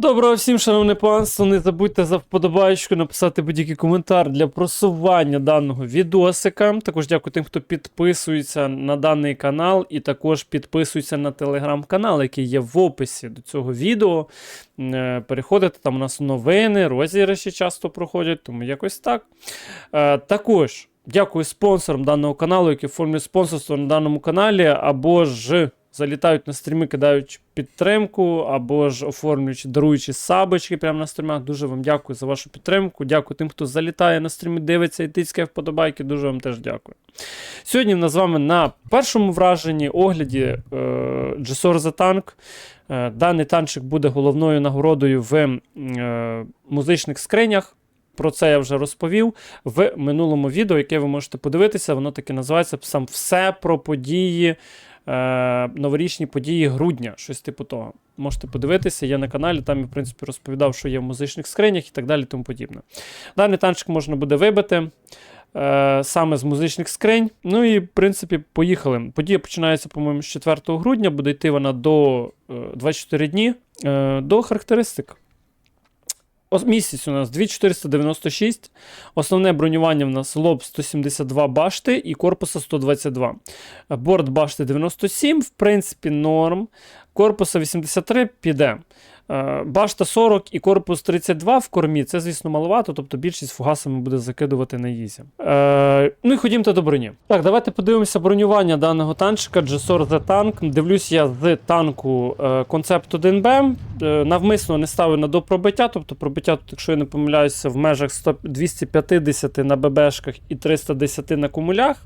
Доброго всім, шановне панство. Не забудьте за вподобайку написати будь-який коментар для просування даного відосика. Також дякую тим, хто підписується на даний канал, і також підписується на телеграм-канал, який є в описі до цього відео. Е, Переходите, там у нас новини, розіграші часто проходять, тому якось так. Е, Також дякую спонсорам даного каналу, які оформлюють спонсорство на даному каналі, або ж залітають на стріми, кидають підтримку, або ж оформлюючи, даруючи сабочки прямо на стрімах. Дуже вам дякую за вашу підтримку. Дякую тим, хто залітає на стріми, дивиться і тицькає вподобайки. Дуже вам теж дякую. Сьогодні в нас з вами на першому враженні огляді е, GSOR The Tank. Е, даний танчик буде головною нагородою в е, музичних скринях. Про це я вже розповів в минулому відео, яке ви можете подивитися. Воно таки називається сам все про події, е, новорічні події грудня, щось типу того. Можете подивитися, є на каналі, там я, в принципі, розповідав, що є в музичних скринях і так далі, тому подібне. Даний танчик можна буде вибити. е, Саме з музичних скринь. Ну і, в принципі, поїхали. Подія починається, по-моєму, з 4 грудня, буде йти вона до е, 24 дні. До характеристик. Місяць у нас 2496. Основне бронювання в нас лоб 172 башти і корпуса 122. Е, Борт башти 97, в принципі, норм. Корпуса 83 піде. Е, Башта 40 і корпус 32 в кормі. Це, звісно, маловато, тобто більшість фугасами буде закидувати на їзі. Е, ну і ходімте до броні. Так, давайте подивимося бронювання даного танчика GSOR The Tank. Дивлюсь я з танку е, Concept 1B. Е, навмисно не ставив на допробиття, тобто пробиття якщо я не помиляюся, в межах 100, 250 на ББшках і 310 на кумулях.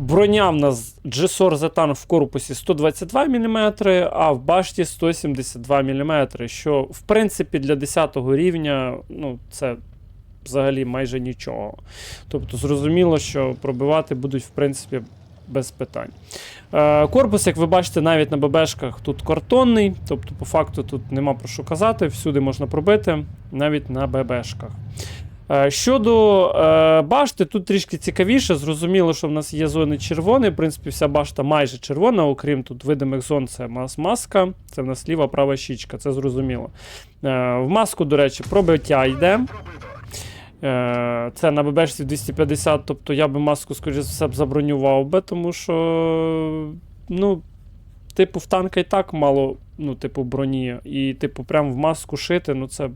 Броня в нас GSOR Zetan в корпусі 122 мм, а в башті 172 мм, що в принципі для 10 рівня ну, це взагалі майже нічого. Тобто зрозуміло, що пробивати будуть в принципі без питань. Е, корпус, як ви бачите, навіть на ББшках тут картонний, тобто, по факту тут нема про що казати, всюди можна пробити, навіть на ББшках. Е, Щодо е, башти, тут трішки цікавіше. Зрозуміло, що в нас є зони червоні. В принципі, вся башта майже червона, окрім тут видимих зон, це маска, це в нас ліва, права щічка, це зрозуміло. Е, в маску, до речі, пробиття йде. Це на ББшці 250, тобто я би маску, скоріше все, б забронював би, тому що, ну, типу, в танка і так мало, ну, типу, броні. І, типу, прям в маску шити, ну це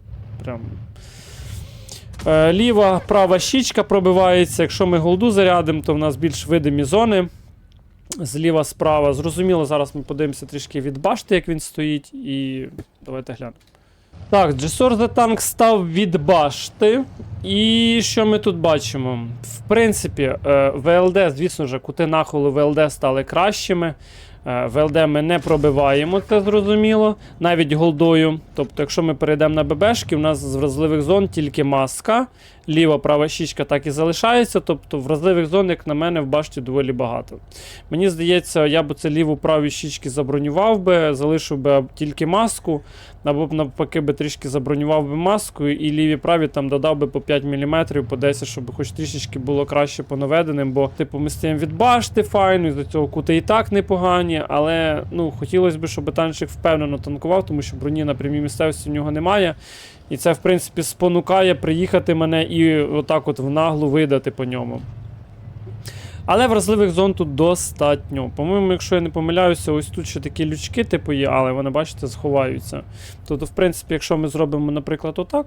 прям. Е, Ліва, права щічка пробивається. Якщо ми голду зарядимо, то в нас більш видимі зони. Зліва, справа. Зрозуміло, зараз ми подивимося трішки від башти, як він стоїть. І давайте глянемо. Так, GSOR The Tank став від башти. І що ми тут бачимо? В принципі, е, ВЛД, звісно ж, кути нахилу ВЛД стали кращими. Е, ВЛД ми не пробиваємо, це зрозуміло, навіть голдою. Тобто, якщо ми перейдемо на ББшки, у нас з вразливих зон тільки маска, ліва, права щічка так і залишається. Тобто вразливих зон, як на мене, в башті доволі багато. Мені здається, я б це ліву праві щічки забронював би, залишив би тільки маску, або б навпаки би трішки забронював би маску, і ліві праві там додав би по 5 мм, по 10, щоб хоч трішечки було краще по наведеним, бо типу ми стоїмо від башти файно, і до цього кути і так непогані, але ну хотілося б, щоб танчик впевнено танкував, тому що броні на прямій місцевості в нього немає. І це, в принципі, спонукає приїхати мене і отак от в наглу видати по ньому. Але вразливих зон тут достатньо. По-моєму, якщо я не помиляюся, ось тут ще такі лючки, типу є, але вони, бачите, сховаються. Тобто, в принципі, якщо ми зробимо, наприклад, отак.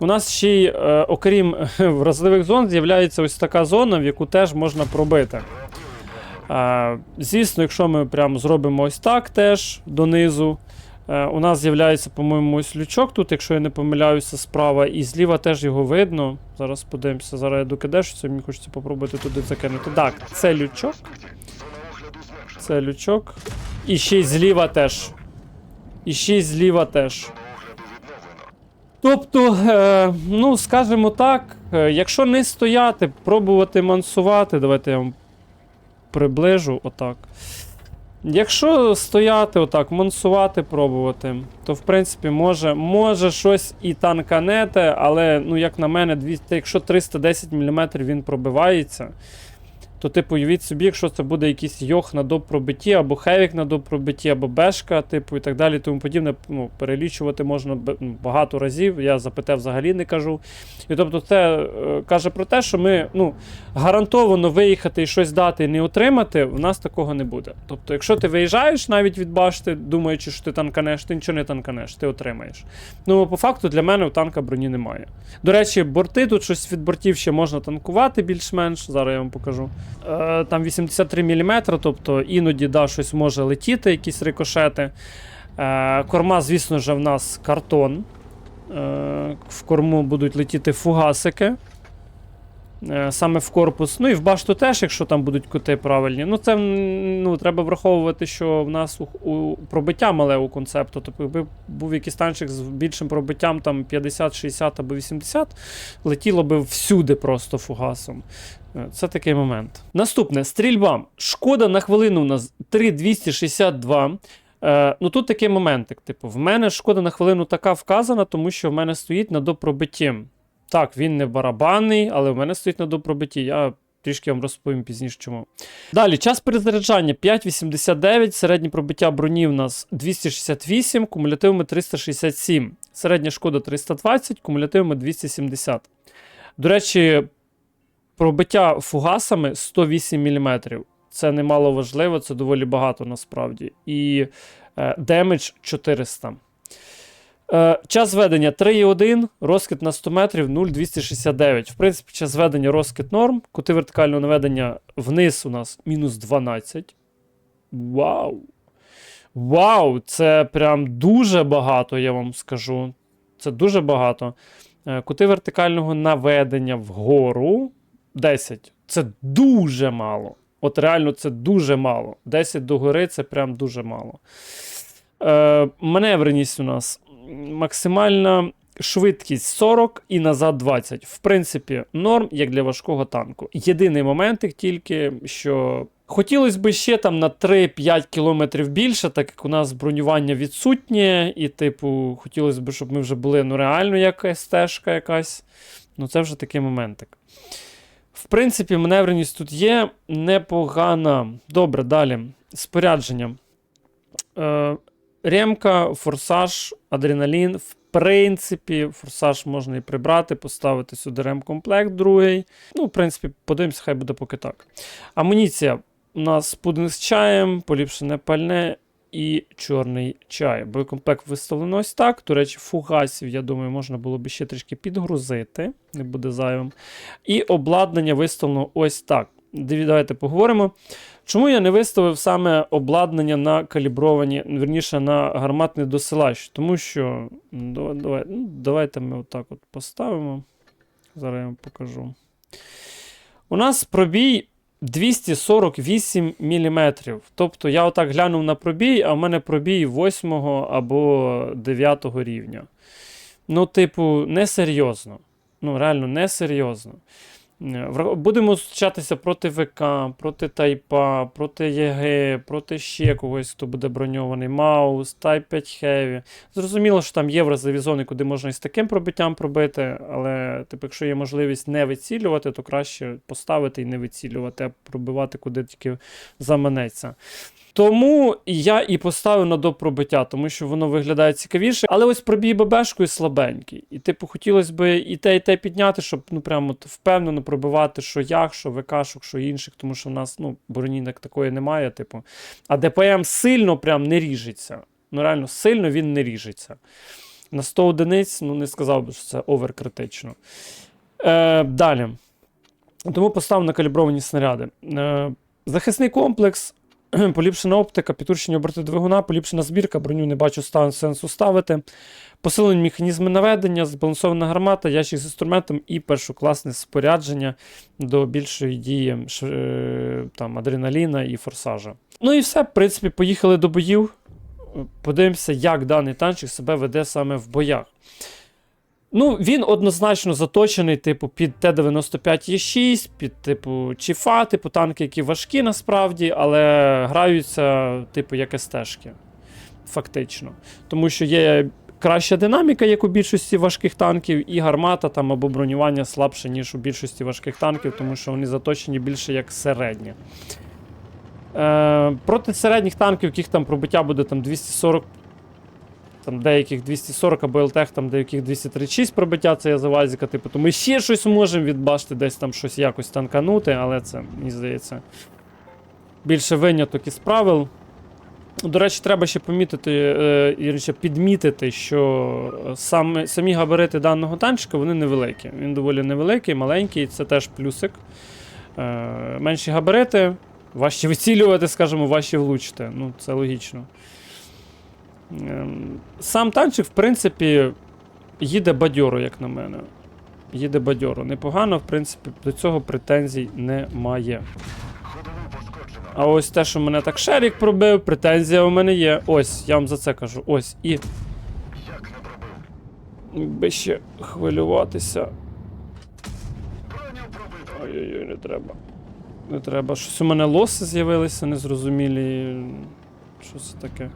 У нас ще й, е, окрім вразливих зон, з'являється ось така зона, в яку теж можна пробити. Е, звісно, якщо ми прям зробимо ось так теж донизу. Е, у нас з'являється, по-моєму, ось лючок тут, якщо я не помиляюся, справа, і зліва теж його видно. Зараз подивимося, зараз я докидешуся, мені хочеться попробувати туди закинути. Так, це лючок. Це лючок. І ще й зліва теж. І ще й зліва теж. Тобто, е, ну, скажімо так, е, якщо не стояти, пробувати мансувати, давайте я вам приближу отак. Якщо стояти отак, мансувати, пробувати, то в принципі може, може щось і танканете, але, ну, як на мене, 200, якщо 310 мм він пробивається, то, типу, уявіть собі, якщо це буде якийсь йох на допробитті, або хевік на допробитті, або бешка, типу, і так далі, тому подібне, ну, перелічувати можна ну, багато разів. Я за взагалі не кажу. І тобто, це е, каже про те, що ми ну, гарантовано виїхати і щось дати і не отримати, в нас такого не буде. Тобто, якщо ти виїжджаєш навіть від башти, думаючи, що ти танканеш, ти нічого не танканеш, ти отримаєш. Ну, по факту, для мене у танка броні немає. До речі, борти тут щось від бортів ще можна танкувати більш-менш. Зараз я вам покажу. Е, там 83 мм, тобто іноді да, щось може летіти, якісь рикошети. Е, корма, звісно ж, в нас картон. Е, в корму будуть летіти фугасики. Саме в корпус. Ну і в башту теж, якщо там будуть кути правильні. Ну, це ну, треба враховувати, що в нас у, у пробиття мале у концепту. Тобто, якби був якийсь танчик з більшим пробиттям, там 50, 60 або 80, летіло би всюди просто фугасом. Е, Це такий момент. Наступне стрільба. Шкода на хвилину у нас 3,262. Е, ну тут такий моментик. Типу, в мене шкода на хвилину така вказана, тому що в мене стоїть на допробитті. Так, він не барабанний, але в мене стоїть на допробитті. Я трішки вам розповім пізніше чому. Далі, час перезаряджання 5,89, середнє пробиття броні у нас 268, кумулятивами 367. Середня шкода 320, кумулятивами 270. До речі, пробиття фугасами 108 мм. Це немало важливо, це доволі багато насправді. І е, демедж 400. Е, час ведення 3,1, розкид на 100 метрів 0,269. В принципі, час ведення розкид норм. Кути вертикального наведення вниз у нас мінус 12. Вау! Вау! Це прям дуже багато, я вам скажу. Це дуже багато. Е, Кути вертикального наведення вгору 10. Це дуже мало. От реально це дуже мало. 10 догори це прям дуже мало. Е, маневреність у нас максимальна швидкість 40 і назад 20. В принципі, норм, як для важкого танку. Єдиний моментик тільки, що хотілося б ще там на 3-5 кілометрів більше, так як у нас бронювання відсутнє, і, типу, хотілося б, щоб ми вже були ну, реально як СТ-шка якась. Ну, це вже такий моментик. В принципі, маневреність тут є непогана. Добре, далі. Спорядження. Е, ремка, форсаж, адреналін. В принципі, форсаж можна і прибрати, поставити сюди ремкомплект другий. Ну, в принципі, подивимося, хай буде поки так. Амуніція. У нас пудинг з чаєм, поліпшене пальне і чорний чай. Боєкомплект виставлено ось так. До речі, фугасів, я думаю, можна було б ще трішки підгрузити, не буде зайвим. І обладнання виставлено ось так. Давайте поговоримо. Чому я не виставив саме обладнання на калібровані, верніше на гарматний досилач? Тому що. Давай, давай, ну, давайте ми отак от поставимо. Зараз я вам покажу. У нас пробій 248 мм. Тобто я отак глянув на пробій, а в мене пробій 8 або 9 рівня. Ну, типу, несерйозно. Ну, реально, несерйозно. Е, Будемо зустрічатися проти ВК, проти Тайпа, проти ЄГ, проти ще когось, хто буде броньований. Маус, Type 5 Heavy. Зрозуміло, що там є вразові зони, куди можна і з таким пробиттям пробити, але, типу, якщо є можливість не вицілювати, то краще поставити і не вицілювати, а пробивати куди тільки заманеться. Тому я і поставив на допробиття, тому що воно виглядає цікавіше. Але ось пробій ББшкою слабенький. І, типу, хотілося б і те, і те підняти, щоб ну прямо впевнено пробивати, що як, що ВКшок, що інших, тому що в нас ну, броні такої немає. Типу. А ДПМ сильно прям не ріжеться. Ну, реально, сильно він не ріжеться. На 100 одиниць, ну не сказав би, що це оверкритично. Е, далі. Тому поставив на калібровані снаряди. Е, захисний комплекс. Поліпшена оптика, підтурчені оберти двигуна, поліпшена збірка, броню не бачу стан сенсу ставити. Посилені механізми наведення, збалансована гармата, ящик з інструментом і першокласне спорядження до більшої дії е, там, адреналіна і форсажа. Ну і все, в принципі, поїхали до боїв. Подивимося, як даний танчик себе веде саме в боях. Ну, він однозначно заточений, типу, під Т-95Е6, під типу Чіфа, типу танки, які важкі насправді, але граються, типу, як СТ-шки. Фактично. Тому що є краща динаміка, як у більшості важких танків, і гармата там або бронювання слабше, ніж у більшості важких танків, тому що вони заточені більше як середні. Е, проти середніх танків, яких там пробиття буде там 240, там деяких 240 або ЛТХ, там деяких 236 пробиття, це я за вазіка, типу, то ми ще щось можемо відбачити, десь там щось якось танканути, але це, мені здається, більше виняток із правил. До речі, треба ще помітити, е, вірніше, підмітити, що саме, самі габарити даного танчика вони невеликі. Він доволі невеликий, маленький, це теж плюсик. Е, менші габарити, важче вицілювати, скажімо, важче влучити. Ну, це логічно. Сам танчик, в принципі, їде бадьоро, як на мене. Їде бадьоро. Непогано, в принципі, до цього претензій немає. А ось те, що мене так шерік пробив, претензія у мене є. Ось, я вам за це кажу. Ось і. Би ще хвилюватися. Ой-ой-ой, не треба. Не треба. Щось у мене лоси з'явилися незрозумілі. Що це таке?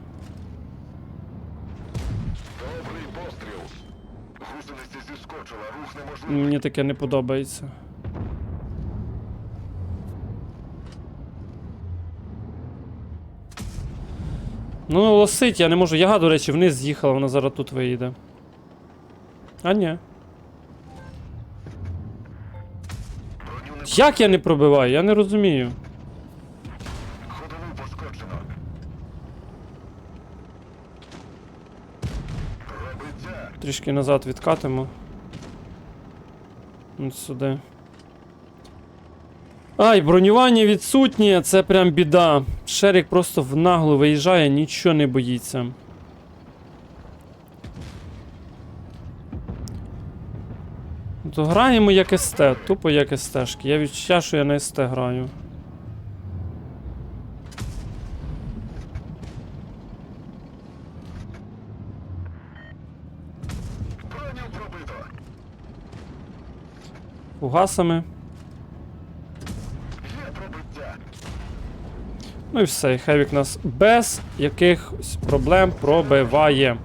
Мені таке не подобається. Ну, лосить, я не можу. Яга, до речі, вниз з'їхала, вона зараз тут виїде. А ні. Як я не пробиваю? Я не розумію. Трішки назад відкатимо. Ось сюди. Ай, бронювання відсутнє, це прям біда. Шерік просто в наглу виїжджає, нічого не боїться. То граємо як СТ, тупо як СТшки. Я відчуття, що я на СТ граю. Фугасами. Ну і все, і Хевік нас без якихось проблем пробиває.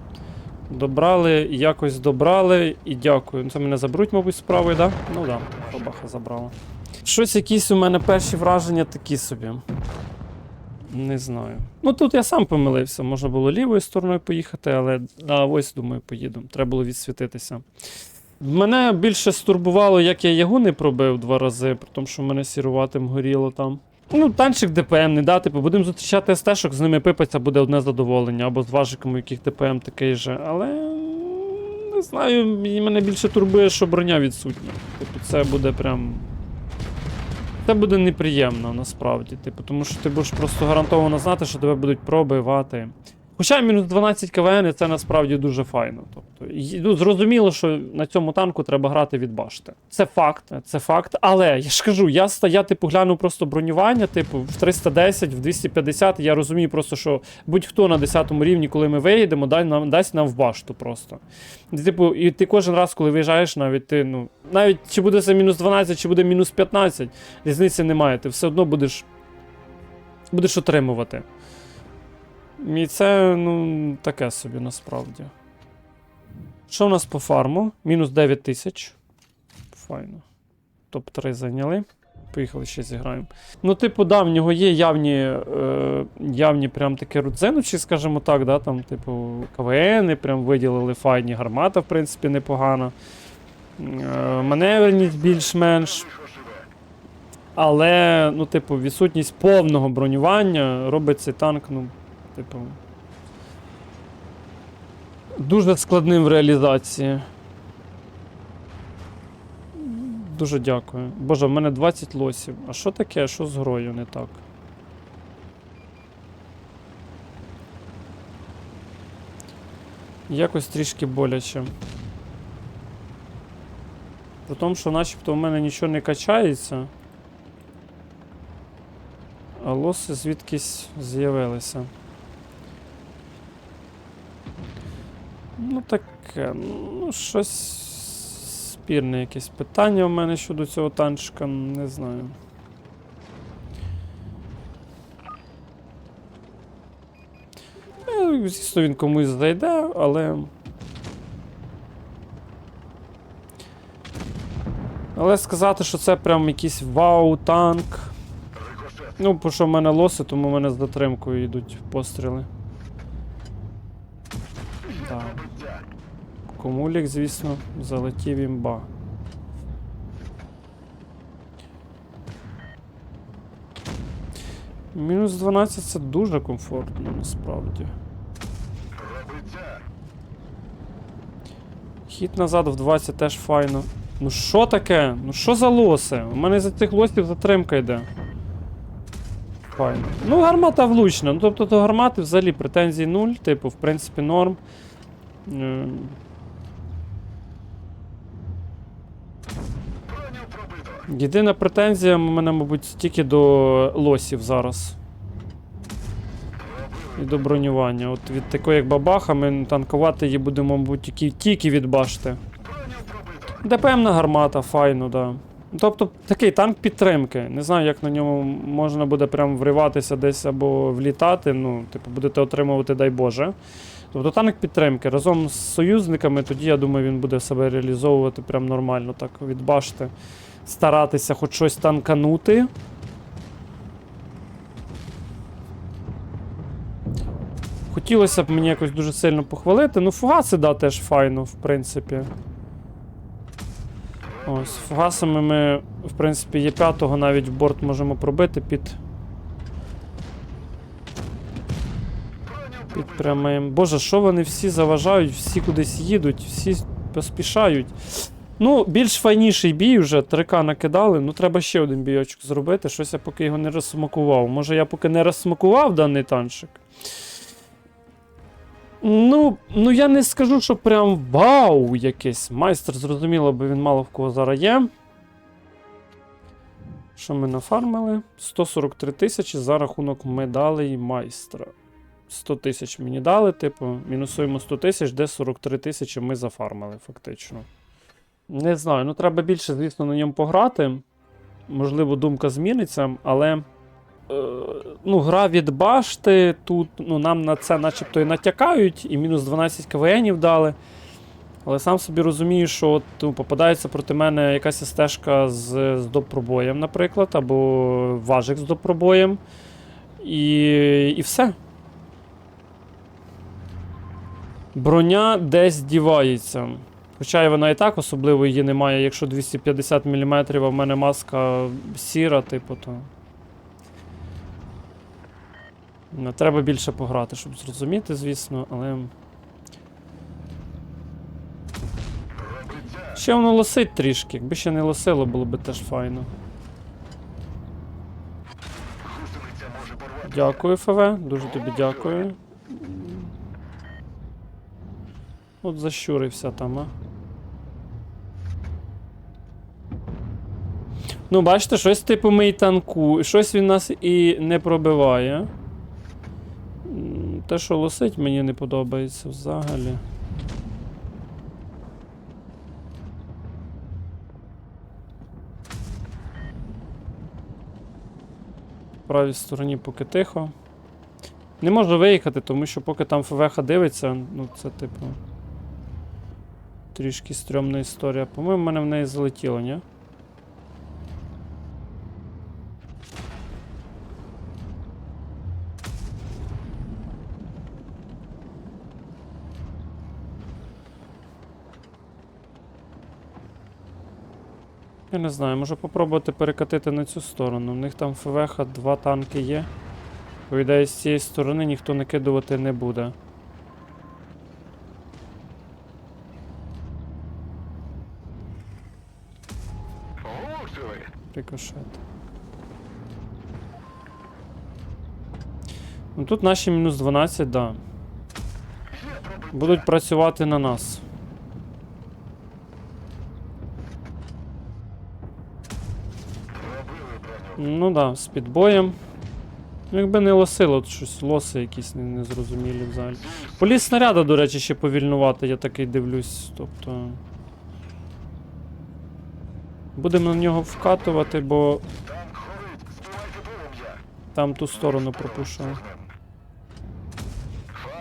Добрали, якось добрали і дякую. Ну, Це мене заберуть, мабуть, справою, да? Ну да, бабаха забрала. Щось якісь у мене перші враження такі собі. Не знаю. Ну тут я сам помилився. Можна було лівою стороною поїхати, але а ось думаю, поїду. Треба було відсвітитися. Мене більше стурбувало, як я ягу не пробив два рази, при тому, що в мене сіруватим горіло там. Ну, танчик ДПМ не да, типу, будемо зустрічати СТ-шок, з ними пипаться буде одне задоволення, або з важиком, яких ДПМ такий же. Але не знаю, мене більше турбує, що броня відсутня. Типу, це буде прям. Це буде неприємно насправді. Типу, тому що ти будеш просто гарантовано знати, що тебе будуть пробивати. Хоча мінус 12 КВН це насправді дуже файно. Тобто, ну, зрозуміло, що на цьому танку треба грати від башти. Це факт, це факт. Але я ж кажу, я я типу гляну просто бронювання, типу, в 310, в 250. Я розумію просто, що будь-хто на 10 рівні, коли ми виїдемо, дай нам дасть нам в башту просто. І, Типу, і ти кожен раз, коли виїжджаєш, навіть ти, ну, навіть чи буде це мінус 12, чи буде мінус 15, різниці немає. Ти все одно будеш. Будеш отримувати. І це, ну, таке собі насправді. Що в нас по фарму? Мінус 9 тисяч. Файно. Топ-3 зайняли. Поїхали ще зіграємо. Ну, типу, да, в нього є явні, е, явні прям такі рудзенучі, скажімо так, да, там, типу, КВН, прям виділили файні, гармата, в принципі, непогана. Е, маневреність більш-менш. Але, ну, типу, відсутність повного бронювання робить цей танк, ну, типу. Дуже складним в реалізації. Дуже дякую. Боже, в мене 20 лосів. А що таке? Що з грою не так? Якось трішки боляче. При тому, що начебто в мене нічого не качається. А лоси звідкись з'явилися. Ну таке, ну, щось спірне якесь питання у мене щодо цього танчика, не знаю. Ну, звісно, він комусь зайде, але. Але сказати, що це прям якийсь вау-танк. Ну, по що в мене лоси, тому в мене з дотримкою йдуть постріли. Комулік, звісно, залетів імба. Мінус 12 це дуже комфортно, насправді. Хід назад в 20 теж файно. Ну що таке? Ну що за лоси? У мене за цих лосів затримка йде. Файно. Ну, гармата влучна. Ну, тобто до гармати взагалі претензій нуль, типу, в принципі, норм. Єдина претензія у мене, мабуть, тільки до лосів зараз. І до бронювання. От від такої, як бабаха, ми танкувати її будемо, мабуть, тільки, тільки від башти. ДПМна гармата, файно, да. Тобто такий танк підтримки. Не знаю, як на ньому можна буде прям вриватися десь або влітати. Ну, типу, будете отримувати, дай Боже. Тобто танк підтримки. Разом з союзниками, тоді, я думаю, він буде себе реалізовувати прям нормально, так, від башти. Старатися хоч щось танканути. Хотілося б мені якось дуже сильно похвалити. Ну, фугаси, да, теж файно, в принципі. Ось, фугасами ми, в принципі, є п'ятого навіть в борт можемо пробити під. Під прямим. Боже, що вони всі заважають, всі кудись їдуть, всі поспішають. Ну, більш файніший бій вже 3К накидали. Ну, треба ще один бійочок зробити. Щось я поки його не розсмакував. Може, я поки не розсмакував даний танчик. Ну, ну я не скажу, що прям вау якийсь. Майстер, зрозуміло, бо він мало в кого зараз є. Що ми нафармили? 143 тисячі за рахунок медалей майстра. 100 тисяч мені дали, типу, мінусуємо 100 тисяч, де 43 тисячі ми зафармили, фактично. Не знаю, ну треба більше, звісно, на ньому пограти. Можливо, думка зміниться, але. е, Ну, гра від башти, тут ну, нам на це начебто і натякають, і мінус 12 КВНів дали. Але сам собі розумію, що от, ну, попадається проти мене якась стежка з, з допробоєм, наприклад, або важик з допробоєм. І, і все. Броня десь дівається. Хоча вона і так особливо її немає, якщо 250 мм, а в мене маска сіра, типу, то. Треба більше пограти, щоб зрозуміти, звісно, але. Ще воно лосить трішки. Якби ще не лосило, було б теж файно. Дякую, ФВ, дуже тобі дякую. От защурився там, а. Ну, бачите, щось типу ми і танку, щось він нас і не пробиває. Те, що лосить, мені не подобається взагалі. В правій стороні поки тихо. Не можу виїхати, тому що поки там ФВХ дивиться, ну це типу. Трішки стрьомна історія. По-моєму, в мене в неї залетіло, ні? Я не знаю, можу попробувати перекатити на цю сторону. У них там ФВХ два танки є. По ідеї, з цієї сторони ніхто накидувати не буде. Рикошет. Ну тут наші мінус 12, да. Будуть працювати на нас. Пробили броню. Ну да, з підбоєм. Якби не лосило, от щось лоси якісь не- незрозумілі взагалі. Поліс снаряда, до речі, ще повільнувати, я такий дивлюсь. Тобто. Будемо на нього вкатувати, бо там ту сторону пропушили.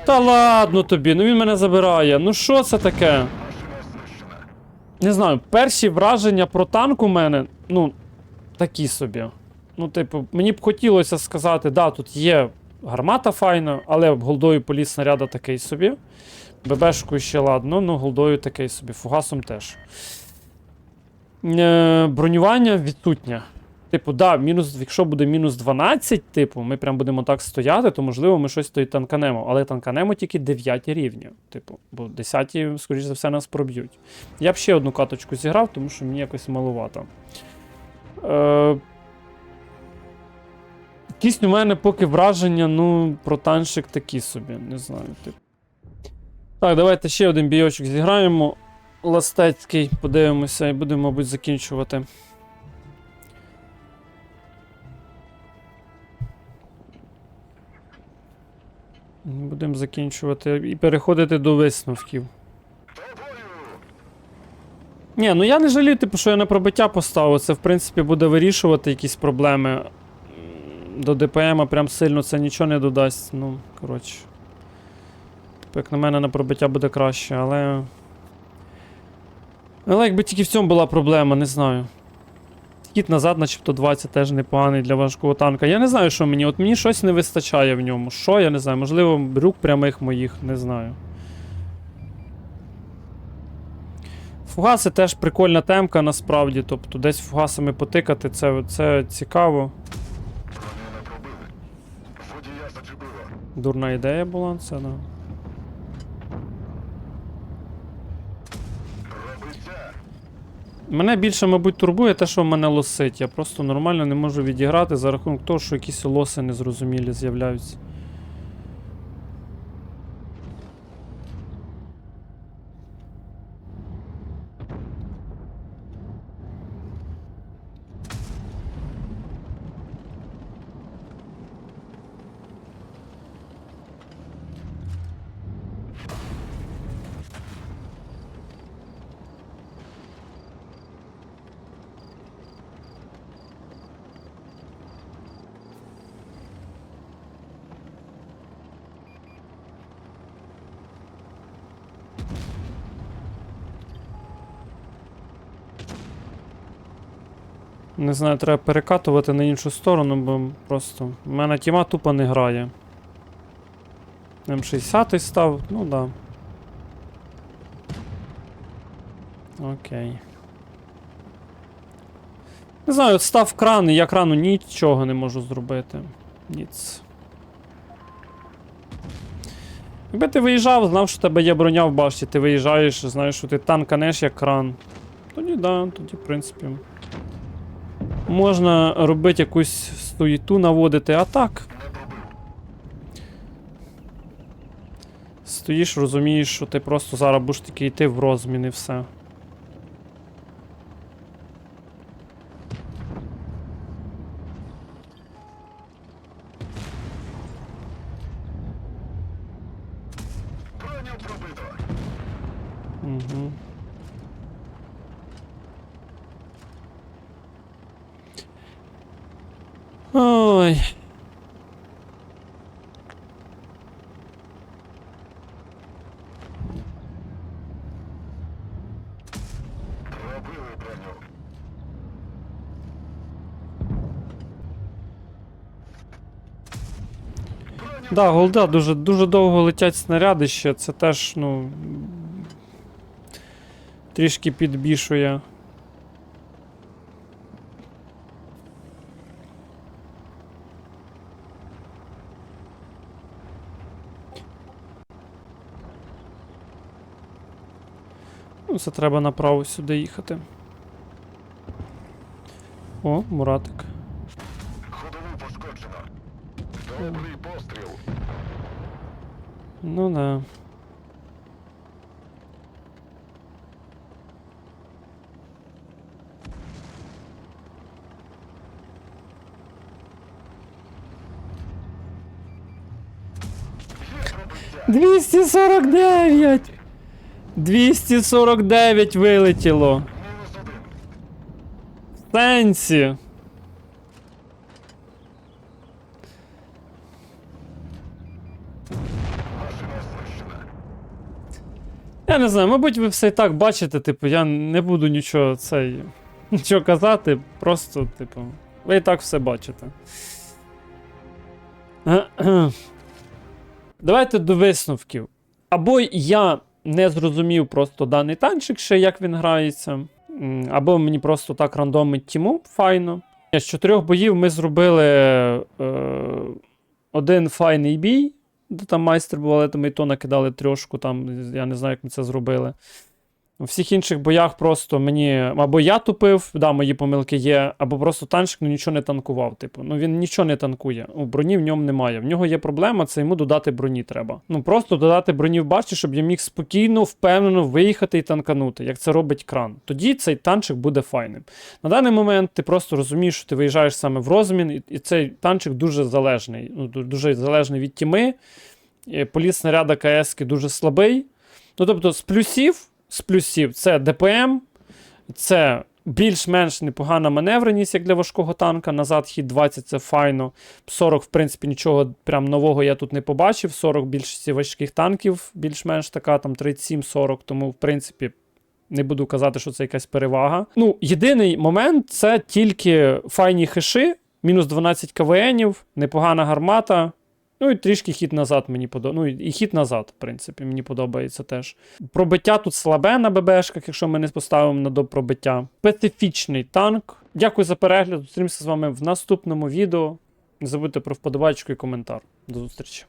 Та ладно тобі, ну він мене забирає. Ну що це таке? Не знаю, перші враження про танк у мене, ну, такі собі. Ну, типу, мені б хотілося сказати, да, тут є гармата файна, але голдою поліс снаряда такий собі. ББшкою ще ладно, ну голдою такий собі, фугасом теж. Е, бронювання відсутнє. Типу, да, мінус, якщо буде мінус 12, типу, ми прям будемо так стояти, то можливо ми щось то танканемо. Але танканемо тільки 9 рівні. Типу, бо 10, скоріш за все, нас проб'ють. Я б ще одну каточку зіграв, тому що мені якось маловато. Е, Якісь у мене поки враження, ну, про танчик такі собі, не знаю. Типу. Так, давайте ще один бійочок зіграємо. Ластецький, подивимося і будемо, мабуть, закінчувати. Будемо закінчувати і переходити до висновків. Ні, ну я не жалію, типу, що я на пробиття поставив. Це, в принципі, буде вирішувати якісь проблеми. До ДПМа прям сильно це нічого не додасть. Ну, коротше. Типу, як на мене, на пробиття буде краще, але. Але якби тільки в цьому була проблема, не знаю. Хід назад, начебто 20 теж непоганий для важкого танка. Я не знаю, що мені. От мені щось не вистачає в ньому. Що, я не знаю. Можливо, рук прямих моїх, не знаю. Фугаси теж прикольна темка насправді. Тобто десь фугасами потикати, це, це цікаво. Дурна ідея була, це да. Мене більше, мабуть, турбує те, що в мене лосить. Я просто нормально не можу відіграти за рахунок того, що якісь лоси незрозумілі з'являються. Не знаю, треба перекатувати на іншу сторону, бо просто. У мене тіма тупо не грає. М60 став, ну да. Окей. Не знаю, от став кран, і я крану нічого не можу зробити. Ніц. Якби ти виїжджав, знав, що в тебе є броня в башті, ти виїжджаєш, знаєш, що ти танканеш як кран. Тоді да, тоді, в принципі. Можна робити якусь суєту наводити, а так. Стоїш, розумієш, що ти просто зараз будеш таки йти в розмін і все. Угу. Ой. Да, голда, дуже, дуже довго летять снаряди ще, це теж, ну. Трішки підбішує. Ну, це треба направо сюди їхати. О, Муратик. ходову пошкоджено. Добрий постріл. Ну да. Є пробиття. 249! 249 вилетіло. В сенсі. Я не знаю, мабуть, ви все і так бачите, типу, я не буду нічого цей, нічого казати, просто, типу, ви і так все бачите. Давайте до висновків. Або я не зрозумів просто даний танчик ще, як він грається, або мені просто так рандомить тіму, файно. З чотирьох боїв ми зробили е, один файний бій, де там майстер був, але ми і то накидали трьошку, там, я не знаю, як ми це зробили. У всіх інших боях просто мені або я тупив, да, мої помилки є, або просто танчик ну, нічого не танкував. Типу, ну він нічого не танкує. У броні в ньому немає. В нього є проблема, це йому додати броні треба. Ну просто додати броні в башті, щоб я міг спокійно, впевнено виїхати і танканути, як це робить кран. Тоді цей танчик буде файним. На даний момент ти просто розумієш, що ти виїжджаєш саме в розмін, і, цей танчик дуже залежний. Ну, дуже залежний від тіми. Е, Політ снаряда КС дуже слабий. Ну, тобто, з плюсів, з плюсів це ДПМ, це більш-менш непогана маневреність, як для важкого танка. Назад хід 20 це файно. 40, в принципі, нічого прям нового я тут не побачив. 40 більшості важких танків, більш-менш така, там 37-40, тому, в принципі. Не буду казати, що це якась перевага. Ну, єдиний момент це тільки файні хеши, мінус 12 КВНів, непогана гармата. Ну і трішки хід назад мені подобається. Ну і хід назад, в принципі, мені подобається теж. Пробиття тут слабе на ББшках, якщо ми не поставимо на до пробиття. Специфічний танк. Дякую за перегляд. Зустрімося з вами в наступному відео. Не забудьте про вподобайку і коментар. До зустрічі.